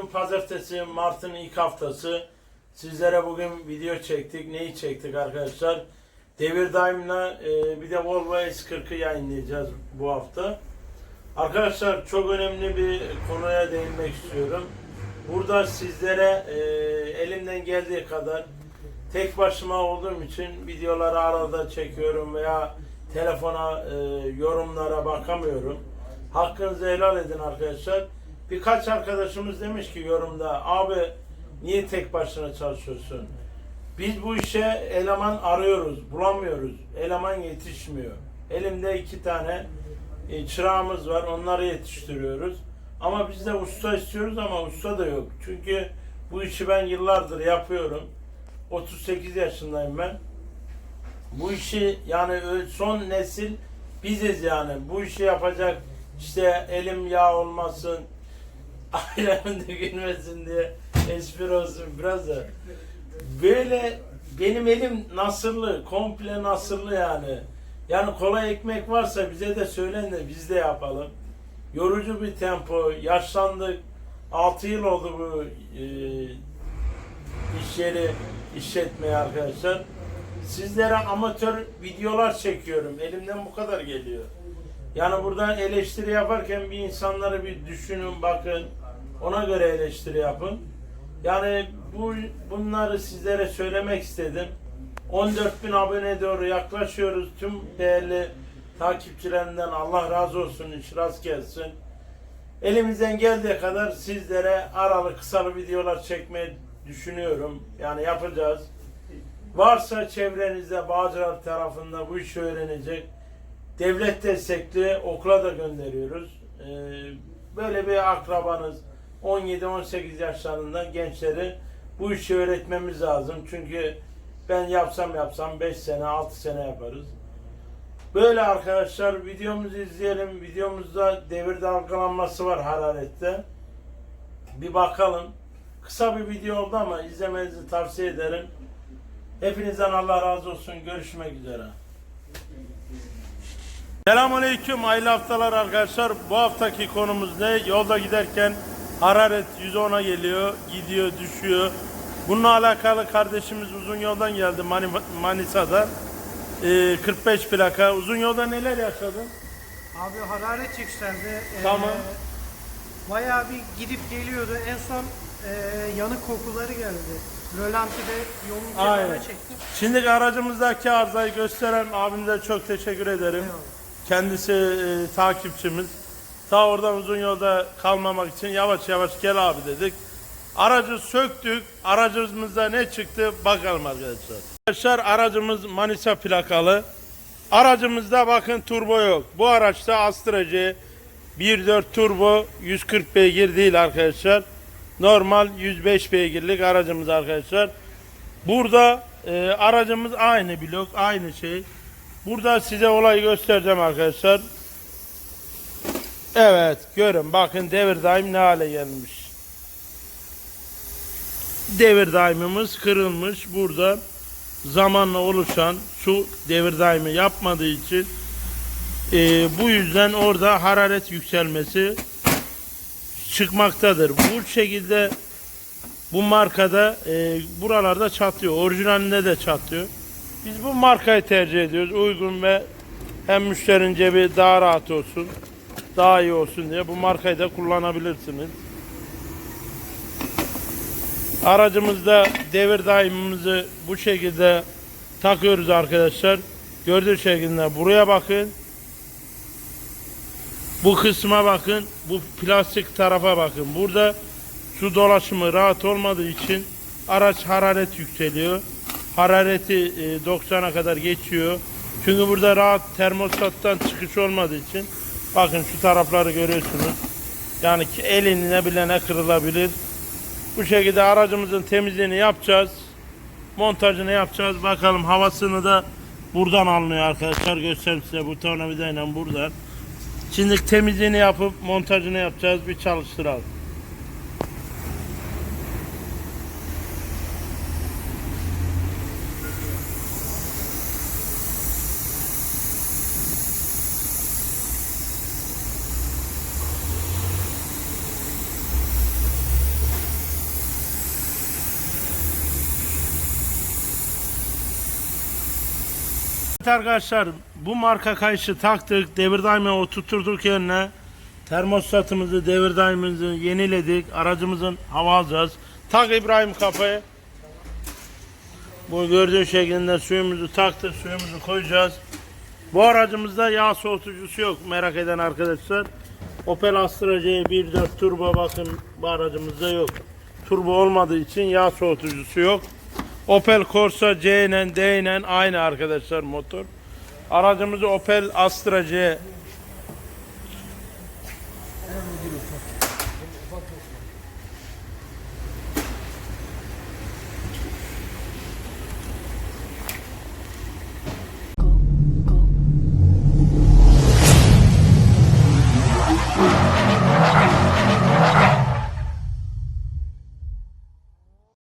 bugün pazartesi Mart'ın ilk haftası. Sizlere bugün video çektik. Neyi çektik arkadaşlar? Devir Daim'la e, bir de Volvo S40'ı yayınlayacağız bu hafta. Arkadaşlar çok önemli bir konuya değinmek istiyorum. Burada sizlere e, elimden geldiği kadar tek başıma olduğum için videoları arada çekiyorum veya telefona e, yorumlara bakamıyorum. Hakkınızı helal edin arkadaşlar. Birkaç arkadaşımız demiş ki yorumda abi niye tek başına çalışıyorsun? Biz bu işe eleman arıyoruz, bulamıyoruz. Eleman yetişmiyor. Elimde iki tane e, çırağımız var, onları yetiştiriyoruz. Ama biz de usta istiyoruz ama usta da yok. Çünkü bu işi ben yıllardır yapıyorum. 38 yaşındayım ben. Bu işi yani son nesil biziz yani. Bu işi yapacak işte elim yağ olmasın, ailemin dökülmesin diye espri olsun biraz da. Böyle benim elim nasırlı, komple nasırlı yani. Yani kolay ekmek varsa bize de söyleyin de biz de yapalım. Yorucu bir tempo, yaşlandık. 6 yıl oldu bu e, iş yeri işletmeye arkadaşlar. Sizlere amatör videolar çekiyorum. Elimden bu kadar geliyor. Yani buradan eleştiri yaparken bir insanları bir düşünün, bakın. Ona göre eleştiri yapın. Yani bu bunları sizlere söylemek istedim. 14 bin abone doğru yaklaşıyoruz. Tüm değerli takipçilerinden Allah razı olsun, iş rast gelsin. Elimizden geldiği kadar sizlere aralı kısalı videolar çekmeyi düşünüyorum. Yani yapacağız. Varsa çevrenizde Bağcılar tarafında bu işi öğrenecek devlet destekli okula da gönderiyoruz. Ee, böyle bir akrabanız 17-18 yaşlarında gençleri bu işi öğretmemiz lazım. Çünkü ben yapsam yapsam 5 sene 6 sene yaparız. Böyle arkadaşlar videomuzu izleyelim. Videomuzda devir dalgalanması var hararette. Bir bakalım. Kısa bir video oldu ama izlemenizi tavsiye ederim. Hepinizden Allah razı olsun. Görüşmek üzere. Selamünaleyküm, hayırlı haftalar arkadaşlar. Bu haftaki konumuz ne? Yolda giderken hararet 110'a geliyor, gidiyor, düşüyor. Bununla alakalı kardeşimiz uzun yoldan geldi Mani- Manisa'dan. Ee, 45 plaka. Uzun yolda neler yaşadın? Abi hararet yükseldi. Ee, Tamam. bayağı bir gidip geliyordu. En son e, yanık kokuları geldi. Rölantide yolun Aynen. kenarına çektim. Şimdi aracımızdaki arızayı gösteren abimize çok teşekkür ederim. Eyvallah. Kendisi e, takipçimiz. Ta oradan uzun yolda kalmamak için yavaş yavaş gel abi dedik. Aracı söktük. Aracımızda ne çıktı bakalım arkadaşlar. Arkadaşlar aracımız Manisa plakalı. Aracımızda bakın turbo yok. Bu araçta Astra C 1.4 turbo 140 beygir değil arkadaşlar. Normal 105 beygirlik aracımız arkadaşlar. Burada e, aracımız aynı blok, aynı şey. Burada size olayı göstereceğim arkadaşlar. Evet, görün bakın devir daim ne hale gelmiş. Devir daimimiz kırılmış. Burada zamanla oluşan şu devir daimi yapmadığı için e, bu yüzden orada hararet yükselmesi çıkmaktadır. Bu şekilde bu markada e, buralarda çatlıyor. Orijinalinde de çatlıyor. Biz bu markayı tercih ediyoruz. Uygun ve hem müşterinin cebi daha rahat olsun, daha iyi olsun diye bu markayı da kullanabilirsiniz. Aracımızda devir daimimizi bu şekilde takıyoruz arkadaşlar. Gördüğü şekilde buraya bakın. Bu kısma bakın. Bu plastik tarafa bakın. Burada su dolaşımı rahat olmadığı için araç hararet yükseliyor. Harareti e, 90'a kadar geçiyor. Çünkü burada rahat termostattan çıkış olmadığı için bakın şu tarafları görüyorsunuz. Yani eline bilene kırılabilir. Bu şekilde aracımızın temizliğini yapacağız. Montajını yapacağız. Bakalım havasını da buradan alınıyor arkadaşlar. Göstereyim size bu tornavidayla buradan. Şimdi temizliğini yapıp montajını yapacağız. Bir çalıştıralım. Arkadaşlar bu marka kayışı taktık. Devir daimi oturturduk yerine. Termostatımızı, devir daimimizi yeniledik. Aracımızın hava alacağız. Tak İbrahim kafayı. Bu gördüğün şekilde suyumuzu taktık. Suyumuzu koyacağız. Bu aracımızda yağ soğutucusu yok merak eden arkadaşlar. Opel Astra C 1.4 turbo bakın bu aracımızda yok. Turbo olmadığı için yağ soğutucusu yok. Opel Corsa C ile D ile aynı arkadaşlar motor. Aracımız Opel Astra C